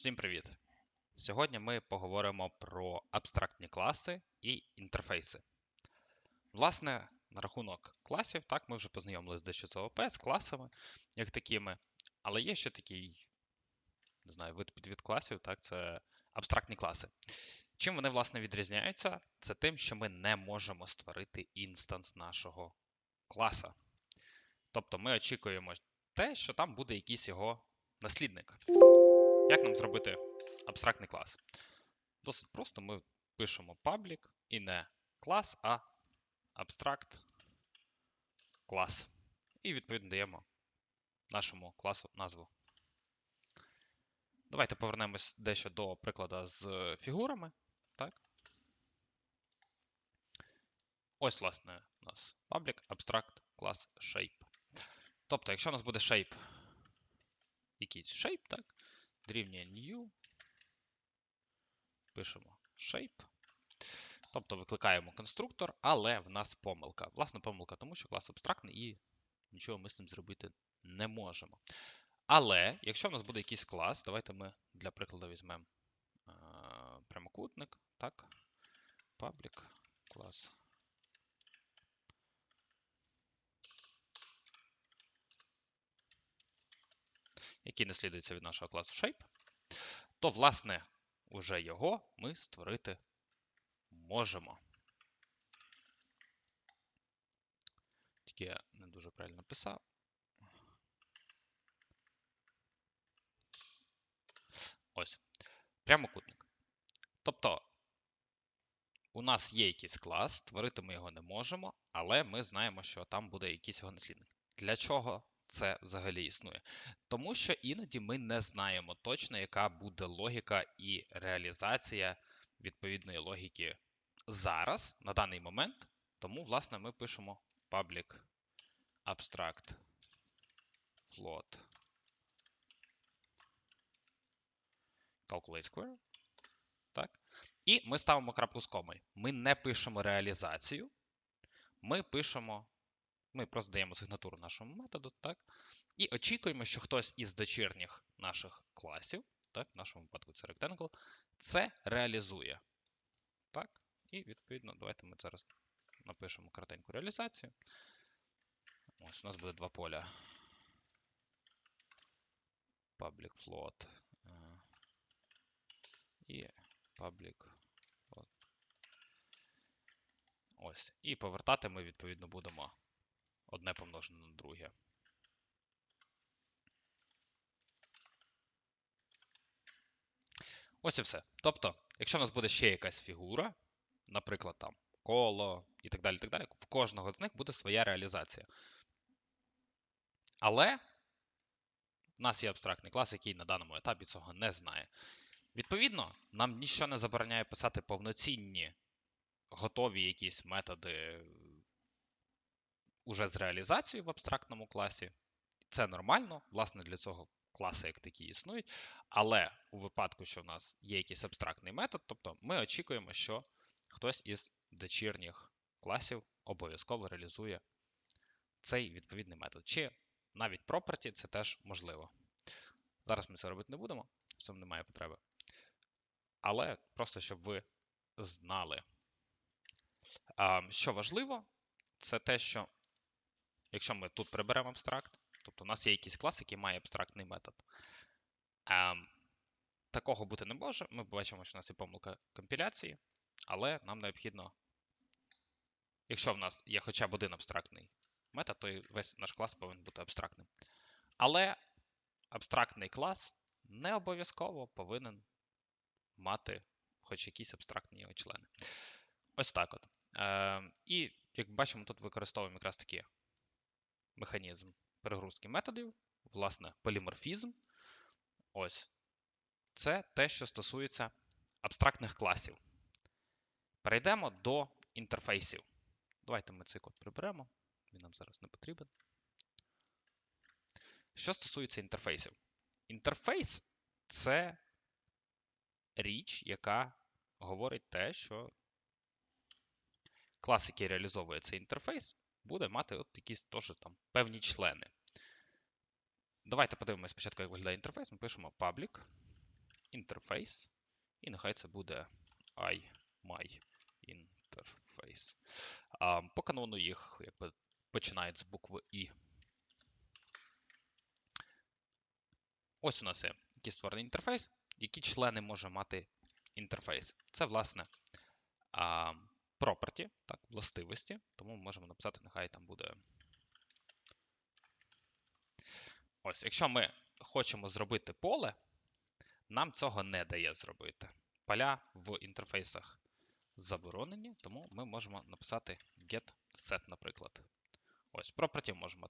Всім привіт! Сьогодні ми поговоримо про абстрактні класи і інтерфейси. Власне, на рахунок класів, так, ми вже познайомилися дещо з ООП, з класами, як такими, але є ще такий, не знаю, вид підвід класів, так, це абстрактні класи. Чим вони, власне, відрізняються? Це тим, що ми не можемо створити інстанс нашого класа. Тобто ми очікуємо те, що там буде якийсь його наслідник. Як нам зробити абстрактний клас? Досить просто ми пишемо public і не клас, а абстракт клас. І відповідно даємо нашому класу назву. Давайте повернемось дещо до прикладу з фігурами. Так? Ось, власне, у нас public abstract class shape. Тобто, якщо у нас буде shape, якийсь shape, так? Дорівнює new. Пишемо shape. Тобто викликаємо конструктор, але в нас помилка. Власне, помилка, тому що клас абстрактний і нічого ми з цим зробити не можемо. Але, якщо в нас буде якийсь клас, давайте ми для прикладу візьмемо прямокутник, так, public клас. Який наслідується від нашого класу Shape, то, власне, уже його ми створити можемо. Тільки я не дуже правильно написав. Ось. Прямокутник. Тобто, у нас є якийсь клас, створити ми його не можемо, але ми знаємо, що там буде якийсь його наслідник. Для чого це взагалі існує. Тому що іноді ми не знаємо точно, яка буде логіка і реалізація відповідної логіки зараз, на даний момент. Тому, власне, ми пишемо public abstract float calculate square. Так? І ми ставимо крапку з комою. Ми не пишемо реалізацію, ми пишемо ми просто даємо сигнатуру нашому методу, так? І очікуємо, що хтось із дочірніх наших класів, так, в нашому випадку це Rectangle, це реалізує. Так? І відповідно, давайте ми зараз напишемо коротеньку реалізацію. Ось у нас буде два поля. Public float е, і public float. Ось. І повертати ми, відповідно, будемо одне помножене на друге. Ось і все. Тобто, якщо в нас буде ще якась фігура, наприклад, там коло і так далі, так далі, в кожного з них буде своя реалізація. Але в нас є абстрактний клас, який на даному етапі цього не знає. Відповідно, нам нічого не забороняє писати повноцінні готові якісь методи уже з реалізацією в абстрактному класі. Це нормально, власне, для цього класи як такі існують. Але у випадку, що в нас є якийсь абстрактний метод, тобто ми очікуємо, що хтось із дочірніх класів обов'язково реалізує цей відповідний метод. Чи навіть property це теж можливо. Зараз ми це робити не будемо, в цьому немає потреби. Але просто щоб ви знали. Що важливо, це те, що Якщо ми тут приберемо абстракт, тобто у нас є якийсь клас, який має абстрактний метод. Ем, Такого бути не може. Ми бачимо, що у нас є помилка компіляції, але нам необхідно, якщо в нас є хоча б один абстрактний метод, то весь наш клас повинен бути абстрактним. Але абстрактний клас не обов'язково повинен мати хоч якісь абстрактні його члени. Ось так от. Е, І як бачимо, тут використовуємо якраз такі механізм перегрузки методів, власне, поліморфізм. Ось. Це те, що стосується абстрактних класів. Перейдемо до інтерфейсів. Давайте ми цей код приберемо, він нам зараз не потрібен. Що стосується інтерфейсів. Інтерфейс це річ, яка говорить те, що клас, який реалізовує цей інтерфейс, буде мати от якісь теж там певні члени. Давайте подивимося спочатку, як виглядає інтерфейс. Ми пишемо public інтерфейс. І нехай це буде I interface. По канону їх якби починають з букви І. Ось у нас є який створений інтерфейс, які члени може мати інтерфейс. Це, власне, property, так, властивості, тому ми можемо написати, нехай там буде. Ось, якщо ми хочемо зробити поле, нам цього не дає зробити. Поля в інтерфейсах заборонені, тому ми можемо написати get set, наприклад. Ось, property можемо.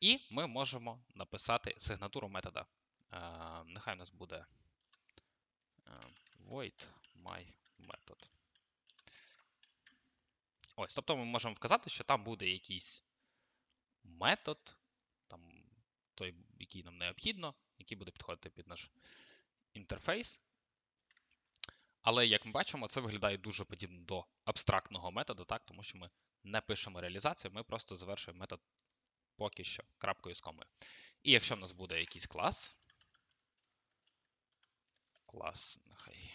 І ми можемо написати сигнатуру метода. Е, нехай у нас буде е, void my method. Ось, тобто ми можемо вказати, що там буде якийсь метод, там, той, який нам необхідно, який буде підходити під наш інтерфейс. Але, як ми бачимо, це виглядає дуже подібно до абстрактного методу, так, тому що ми не пишемо реалізацію, ми просто завершуємо метод поки що крапкою з комою. І якщо в нас буде якийсь клас, клас, нехай,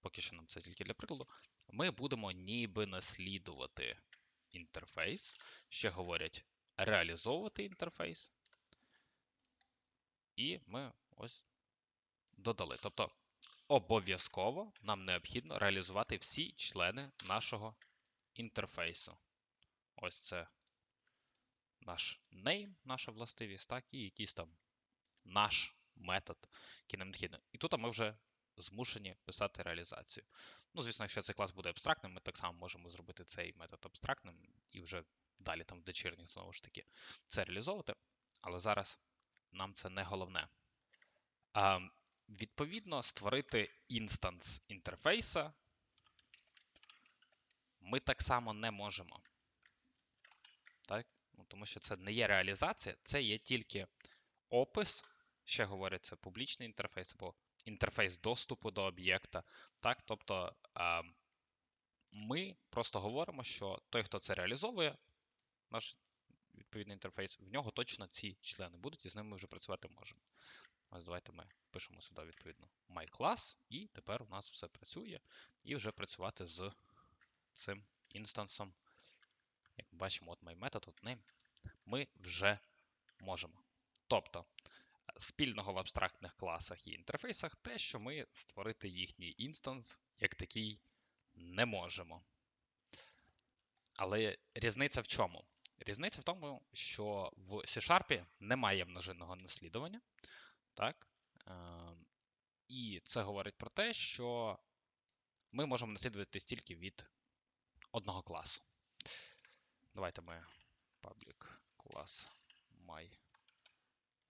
поки що нам це тільки для прикладу, ми будемо ніби наслідувати інтерфейс, ще говорять реалізовувати інтерфейс. І ми ось додали. Тобто обов'язково нам необхідно реалізувати всі члени нашого інтерфейсу. Ось це наш name, наша властивість, так, і якийсь там наш метод, який нам необхідно. І тут ми вже змушені писати реалізацію. Ну, звісно, якщо цей клас буде абстрактним, ми так само можемо зробити цей метод абстрактним і вже далі там в дочірніх, знову ж таки, це реалізовувати. Але зараз нам це не головне. А, Відповідно, створити інстанс інтерфейса ми так само не можемо. Так? Ну, Тому що це не є реалізація, це є тільки опис, ще говориться, публічний інтерфейс або інтерфейс доступу до об'єкта. Так? Тобто ми просто говоримо, що той, хто це реалізовує, наш відповідний інтерфейс, в нього точно ці члени будуть, і з ними ми вже працювати можемо. Ось давайте ми пишемо сюди, відповідно, MyClass, і тепер у нас все працює, і вже працювати з цим інстансом. Як ми бачимо, от MyMethod, от name, ми вже можемо. Тобто, спільного в абстрактних класах і інтерфейсах те, що ми створити їхній інстанс як такий не можемо. Але різниця в чому? Різниця в тому, що в C-Sharp немає множинного наслідування. Так? Ем, і це говорить про те, що ми можемо наслідувати стільки від одного класу. Давайте ми public class my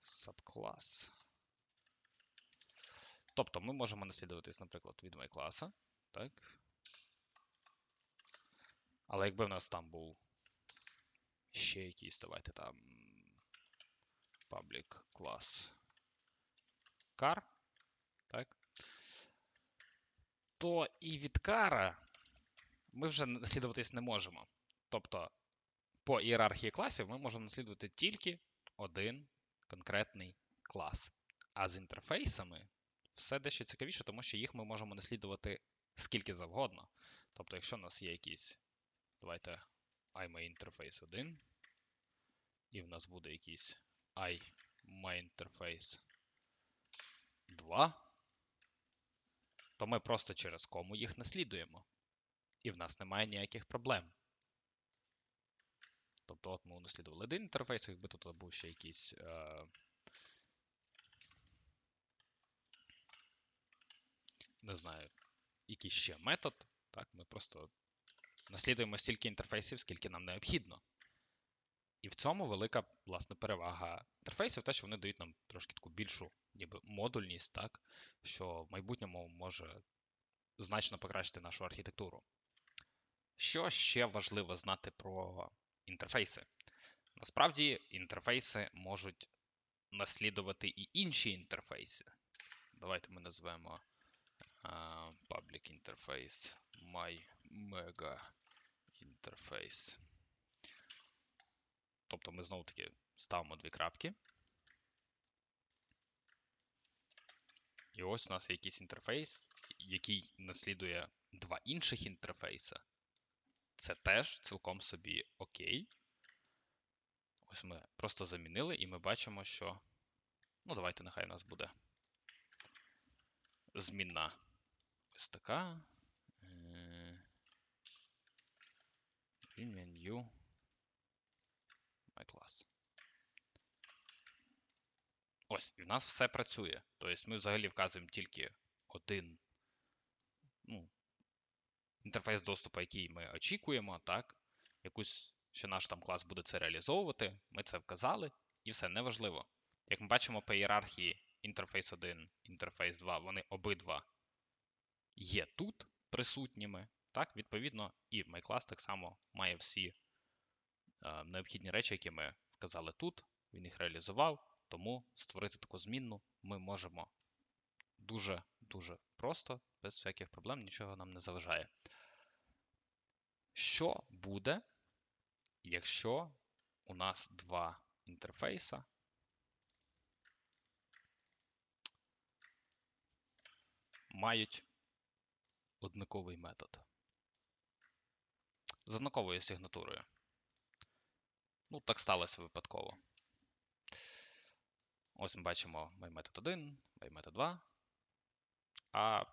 subclass. Тобто ми можемо наслідуватись, наприклад, від MyClass. Так? Але якби в нас там був ще якийсь, давайте там public class car, так? то і від кара ми вже наслідуватись не можемо. Тобто, по ієрархії класів ми можемо наслідувати тільки один конкретний клас. А з інтерфейсами все дещо цікавіше, тому що їх ми можемо наслідувати скільки завгодно. Тобто, якщо у нас є якийсь, давайте iMyInterface 1, і в нас буде якийсь iMyInterface 2, то ми просто через кому їх наслідуємо. І в нас немає ніяких проблем. Тобто, от ми унаслідували один інтерфейс, якби тут був ще якийсь. Е... Не знаю, якийсь ще метод. Так, Ми просто наслідуємо стільки інтерфейсів, скільки нам необхідно. І в цьому велика власне перевага інтерфейсів, те, що вони дають нам трошки таку більшу ніби модульність, так, що в майбутньому може значно покращити нашу архітектуру. Що ще важливо знати про інтерфейси? Насправді, інтерфейси можуть наслідувати і інші інтерфейси. Давайте ми назвемо uh, public interface my mega interface. Тобто ми знову таки ставимо дві крапки. І ось у нас є якийсь інтерфейс, який наслідує два інших інтерфейси. Це теж цілком собі окей. Ось ми просто замінили, і ми бачимо, що. Ну, давайте нехай у нас буде змінна ось така. Е, New MyClass. Ось, і в нас все працює. Тобто ми взагалі вказуємо тільки один ну, інтерфейс доступу, який ми очікуємо, так? Якусь, що наш там клас буде це реалізовувати. Ми це вказали, і все неважливо. Як ми бачимо по ієрархії інтерфейс 1, інтерфейс 2, вони обидва є тут присутніми. Так, відповідно, і MyClass так само має всі е, необхідні речі, які ми вказали тут. Він їх реалізував. Тому створити таку змінну ми можемо дуже-дуже просто, без всяких проблем, нічого нам не заважає. Що буде, якщо у нас два інтерфейса мають однаковий метод з однаковою сигнатурою? Ну, так сталося випадково. Ось ми бачимо MyMethod 1, MyMethod 2. А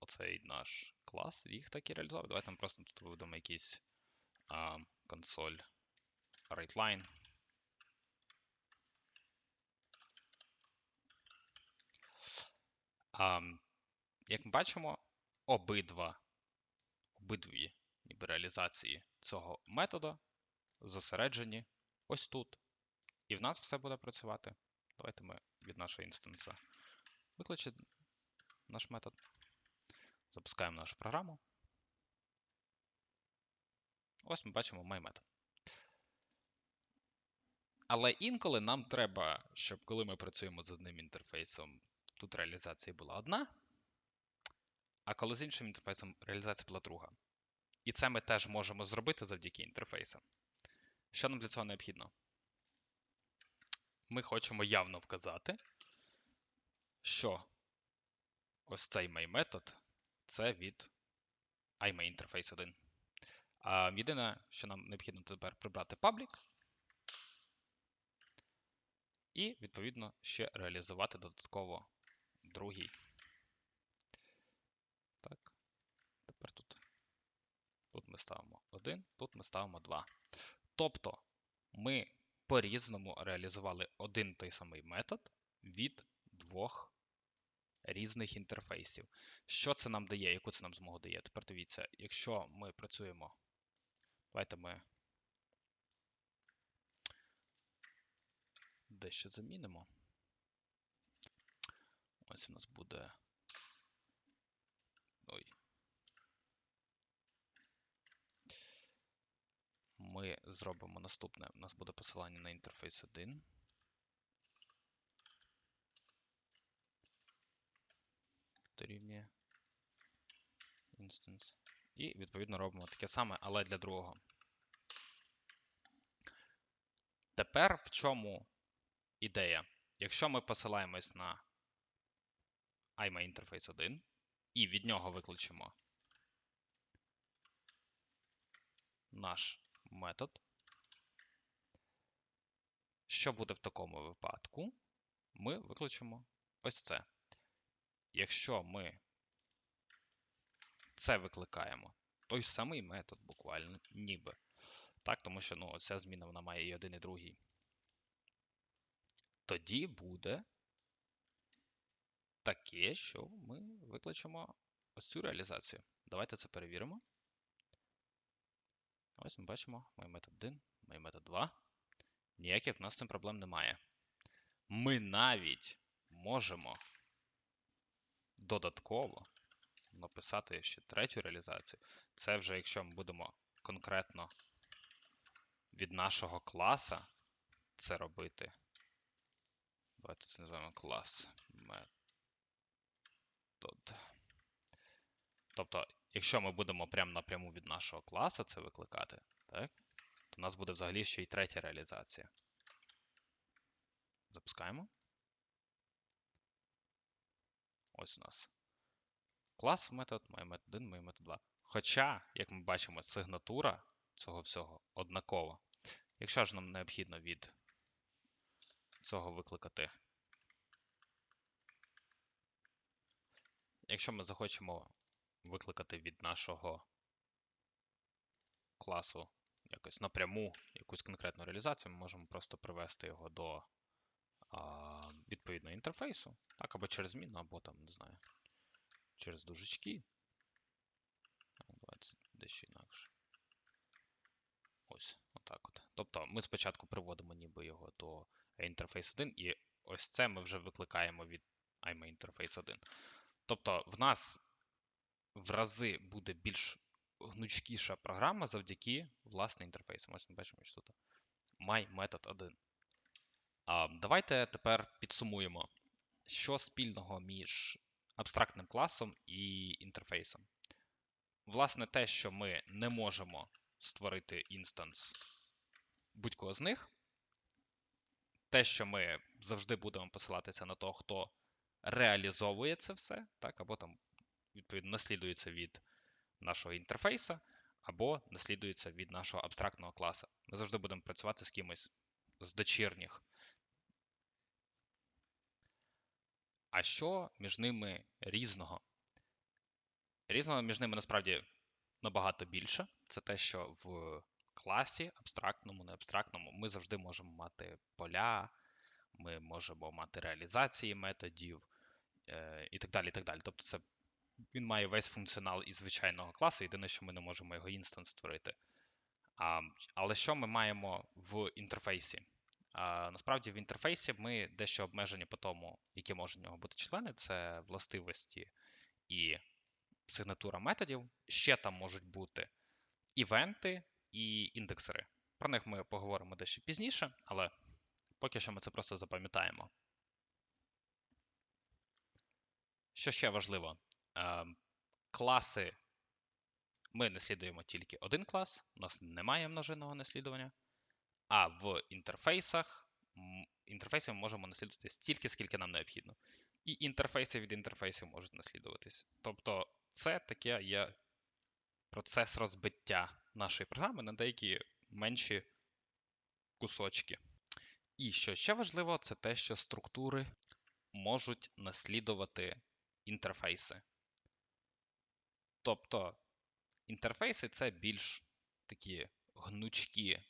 оцей наш клас їх так і реалізував. Давайте ми просто тут виведемо якийсь консоль WriteLine. Як ми бачимо, обидва обидві ніби реалізації цього методу зосереджені ось тут. І в нас все буде працювати. Давайте ми від нашого інстанса викличемо наш метод. Запускаємо нашу програму. Ось ми бачимо MyMethod. Але інколи нам треба, щоб коли ми працюємо з одним інтерфейсом, тут реалізація була одна, а коли з іншим інтерфейсом реалізація була друга. І це ми теж можемо зробити завдяки інтерфейсам. Що нам для цього необхідно? Ми хочемо явно вказати, що ось цей MyMethod це від iMyInterface 1. А Єдине, що нам необхідно тепер прибрати public. І, відповідно, ще реалізувати додатково другий. Так, тепер тут. Тут ми ставимо 1, тут ми ставимо 2. Тобто ми по-різному реалізували один той самий метод від двох різних інтерфейсів. Що це нам дає? Яку це нам змогу дає? Тепер дивіться, якщо ми працюємо. Давайте ми дещо замінимо. Ось у нас буде. Ой. Ми зробимо наступне. У нас буде посилання на інтерфейс 1. Дорівнює instance. І, відповідно, робимо таке саме, але для другого. Тепер в чому ідея? Якщо ми посилаємось на IMA 1 і від нього викличемо наш метод. Що буде в такому випадку? Ми викличемо ось це. Якщо ми це викликаємо, той самий метод буквально, ніби. Так, тому що ну, ця зміна вона має і один, і другий. Тоді буде таке, що ми викличемо ось цю реалізацію. Давайте це перевіримо. Ось ми бачимо мій метод 1, мій метод 2. Ніяких в нас з цим проблем немає. Ми навіть можемо додатково написати ще третю реалізацію. Це вже якщо ми будемо конкретно від нашого класа це робити. Давайте це називаємо клас метод. Тобто, якщо ми будемо прямо напряму від нашого класу це викликати, так, то у нас буде взагалі ще й третя реалізація. Запускаємо. Ось у нас клас метод, має метод 1, має метод 2. Хоча, як ми бачимо, сигнатура цього всього однакова. Якщо ж нам необхідно від цього викликати. Якщо ми захочемо викликати від нашого класу якось напряму якусь конкретну реалізацію, ми можемо просто привести його до а, відповідного інтерфейсу, так, або через зміну, або там, не знаю, через дужечки. Давайте дещо інакше. Ось, отак от. Тобто ми спочатку приводимо ніби його до інтерфейс 1, і ось це ми вже викликаємо від IMA 1. Тобто в нас в рази буде більш гнучкіша програма завдяки власне інтерфейсам. Ось ми бачимо, що тут MyMethod1. Давайте тепер підсумуємо, що спільного між абстрактним класом і інтерфейсом. Власне, те, що ми не можемо створити інстанс будь-кого з них. Те, що ми завжди будемо посилатися на того, хто реалізовує це все, так, або там, відповідно, наслідується від нашого інтерфейса, або наслідується від нашого абстрактного класу. Ми завжди будемо працювати з кимось з дочірніх. А що між ними різного? Різного між ними насправді набагато більше. Це те, що в класі, абстрактному, не абстрактному, ми завжди можемо мати поля, ми можемо мати реалізації методів е, і так далі. і так далі. Тобто, це він має весь функціонал із звичайного класу, єдине, що ми не можемо його інстанс створити. А, Але що ми маємо в інтерфейсі? Насправді в інтерфейсі ми дещо обмежені по тому, які можуть в нього бути члени, це властивості і сигнатура методів. Ще там можуть бути івенти і індексери. Про них ми поговоримо дещо пізніше, але поки що ми це просто запам'ятаємо. Що ще важливо? Ем, класи ми наслідуємо тільки один клас, у нас немає множинного наслідування. А в інтерфейсах інтерфейси ми можемо наслідувати стільки, скільки нам необхідно. І інтерфейси від інтерфейсів можуть наслідуватись. Тобто, це таке є процес розбиття нашої програми на деякі менші кусочки. І що ще важливо, це те, що структури можуть наслідувати інтерфейси. Тобто інтерфейси це більш такі гнучкі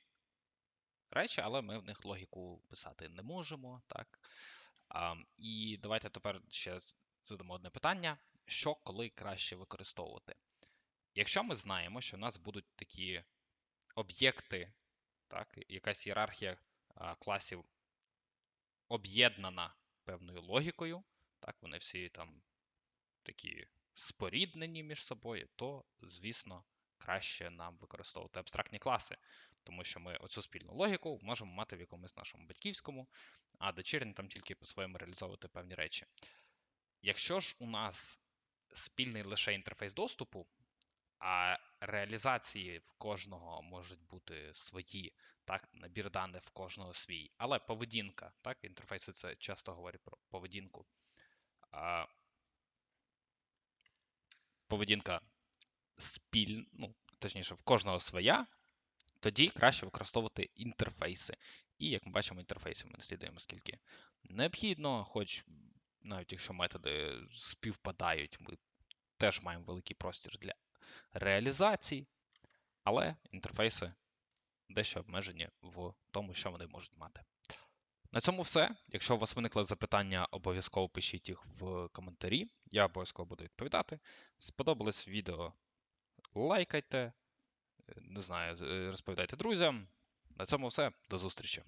речі, але ми в них логіку писати не можемо. так. А, І давайте тепер ще задамо одне питання: що коли краще використовувати? Якщо ми знаємо, що в нас будуть такі об'єкти, так, якась ієрархія а, класів об'єднана певною логікою, так, вони всі там такі споріднені між собою, то, звісно, краще нам використовувати абстрактні класи, тому що ми оцю спільну логіку можемо мати в якомусь нашому батьківському, а дочірні там тільки по-своєму реалізовувати певні речі. Якщо ж у нас спільний лише інтерфейс доступу, а реалізації в кожного можуть бути свої, так, набір даних в кожного свій. Але поведінка, так, інтерфейси це часто говорять про поведінку. А, Поведінка спіль, ну, точніше, в кожного своя, тоді краще використовувати інтерфейси. І, як ми бачимо, інтерфейси ми наслідуємо скільки необхідно, хоч навіть якщо методи співпадають, ми теж маємо великий простір для реалізацій, але інтерфейси дещо обмежені в тому, що вони можуть мати. На цьому все. Якщо у вас виникли запитання, обов'язково пишіть їх в коментарі. Я обов'язково буду відповідати. Сподобалось відео? Лайкайте, не знаю, розповідайте друзям. На цьому все. До зустрічі!